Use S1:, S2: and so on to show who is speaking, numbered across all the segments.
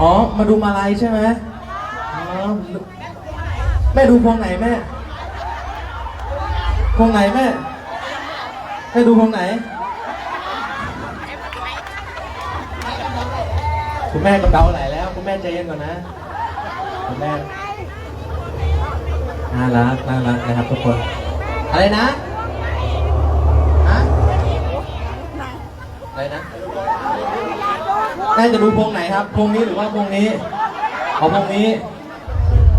S1: อ๋อ มาดูมาลัยใช่ไหมอ๋อแม่ดูพวงไหนแม่ พวงไหนแม่ แม่ดูพวงไหน คุณแม่กำเดาไหลแล้ว คุณแม่ใจเย็นก่อนนะ คุณแม่ น่ารัก น่ารักนะครับทุกคน อะไรนะฮะอะไรนะ แม่จะดูพวงไหนครับพวงนี้หรือว่าพวงนี้เอาพวงนี้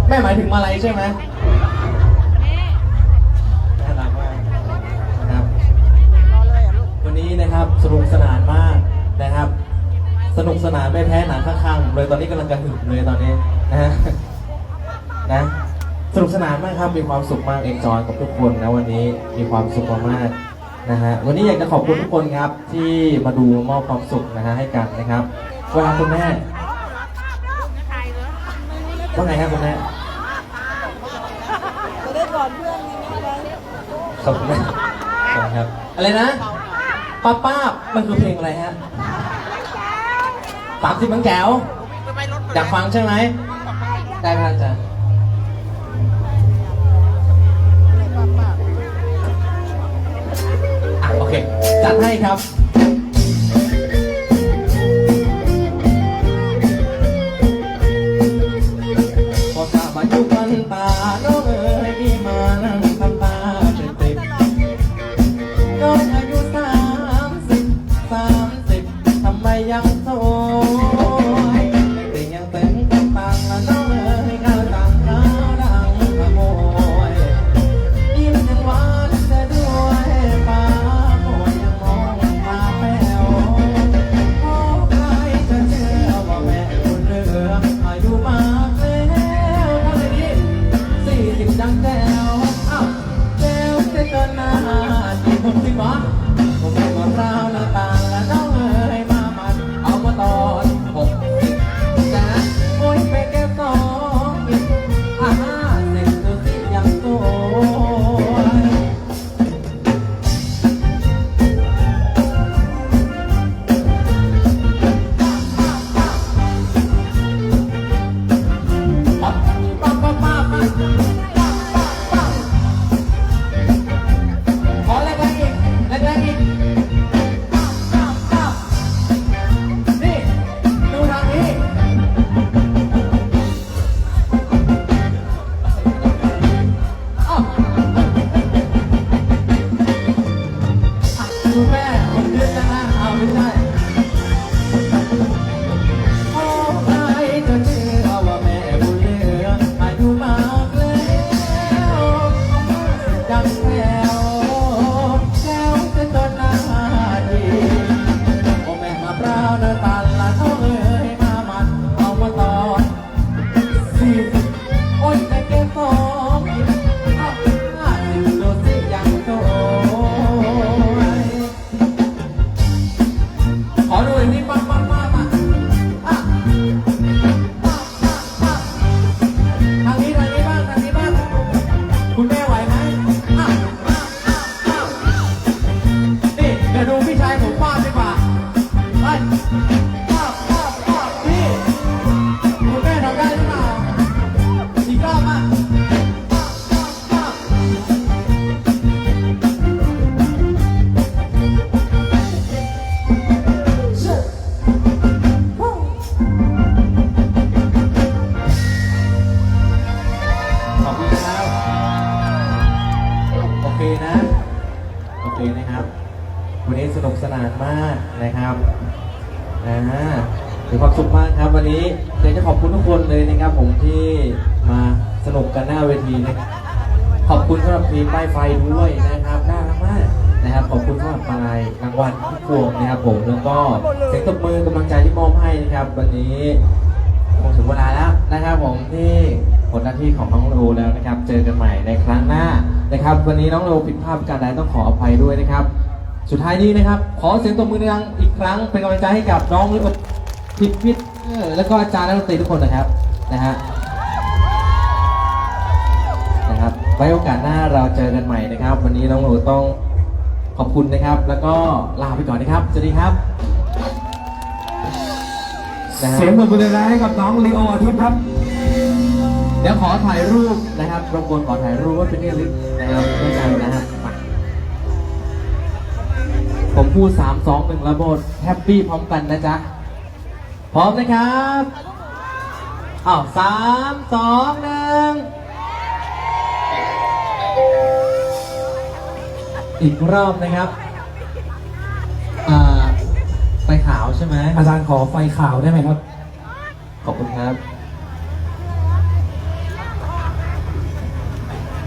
S1: แม่หมายถึงมาลัยใช่ไหมน่ารักมากนะครับ วันนี้นะครับสนุกสนานมากนะครับ สนุกสนานไม่แพ้หนังข้างๆผมเลยตอนนี้กำลังกระหึ่มเลยตอนนี้นะฮะนะสนุกสนานมากครับ มีความสุขมากเอนจอยกับทุกคนนะวันนี้ มีความสุขมากๆ นะฮะวันนี้อยากจะขอบคุณทุกคนครับที่มาดูมอบความสุขนะฮะให้กันนะครับเวลาคุณแม่ว่าไงครับคุณแม่
S2: จะได้ก่อนเพื่อนนี่ไหม
S1: ขอบคุณแม่ขอบคุณครับอะไรนะป้าป้ามันคือเพลงอะไรฮะสามสิบมังแก้วอยากฟังใช่ไหมได้ครับอาจารย์ ยังโสวยแต่ยังเต็มกำตังละน้องเอ๋ยข้าวตังข้าวดังขโมยยิ้มยังหวานเสียด้วยฟ้าโอยยังมองมาแป้วโอ้ใครจะเชื่อว่าแม่คนเรืออายุมากแล้วทำไมดีสี่สิบดังแก้วอ้าวแก้วจะเกินหน้ากี่คนสิวะผมไม่มาราวหน้าตา ปล่าเดินตันละท้องเอ้ยมามันเอามาตอนสี่สิบโอ้ยแต่แก้สองอ้าวห้าสิบดูสิยังโตยขอดูอีกนิดปั๊บปั๊บปั๊บอะอะทางนี้ทางนี้บ้างทางนี้บ้างคุณแม่ วันนี้สนุกสนานมากนะครับอ่ามีความสุขมากครับวันนี้อยากจะขอบคุณทุกคนเลยนะครับ ผมที่มาสนุกกันหน้าเวทีนะครับขอบคุณสำหรับทีมป้ายไฟด้วยนะครับน่ารักมากนะครับขอบคุณสำหรับปลายรางวัลทุกพวงนะครับ ผมแล้วก็เสียงตบมือกำลังใจที่มอบให้นะครับ วันนี้คงถึงเวลาแล้วนะครับ ผมที่ผลหน้าที่ของน้องโลแล้วนะครับ เจอกันใหม่ในครั้งหน้านะครับ วันนี้น้องโลผิดพลาดการใดต้องขออภัยด้วยนะครับ สุดท้ายนี้นะครับ ขอเสียงตบมือดังอีกครั้งเป็นกำลังใจให้กับน้องลิปพิทพิทเออแล้วก็อาจารย์และดนตรีทุกคนนะครับนะฮะนะครับไว้โอกาสหน้าเราเจอกันใหม่นะครับ วันนี้น้องโลต้องขอบคุณนะครับ แล้วก็ลาไปก่อนนะครับสวัสดีครับนะฮะ
S3: เสียงปรบมือเลยให้กับน้องลีโออาทิตย์ครับ
S1: เดี๋ยวขอถ่ายรูปนะครับรบกวนขอถ่ายรูปไว่าเป็นที่ระลึกนะครับด้วยกันนะฮะมา ผมพูดสามสองหนึ่งระเบิดแฮปปี้พร้อมกันนะจ๊ะ พร้อมนะครับอ้าวสามสองหนึ่งอีกรอบนะครับอ่าไปขาวใช่ไหม
S3: อาจารย์ขอไฟขาวได้ไหมครับ
S1: ขอบคุณครับ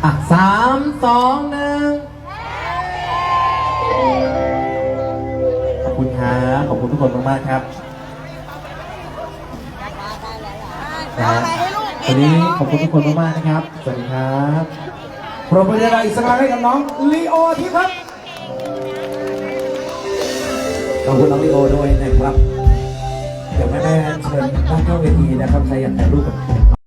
S1: อะสามสองหนึ่งขอบ คุณครับขอบคุณทุกคนมากๆครับนะฮะวันนี้ขอบคุณทุกคนมากๆนะครับ สวัสดีครับ
S3: ปรบมือเลยอีกสักครั้งให้กับน้องลีโอทิตย์ครับ ขอบคุณน้องลีโอด้วยนะครับ เดี๋ยวแม่ๆเชิญด้านเข้าเวทีนะครับ ใครอยากถ่ายรูปกับ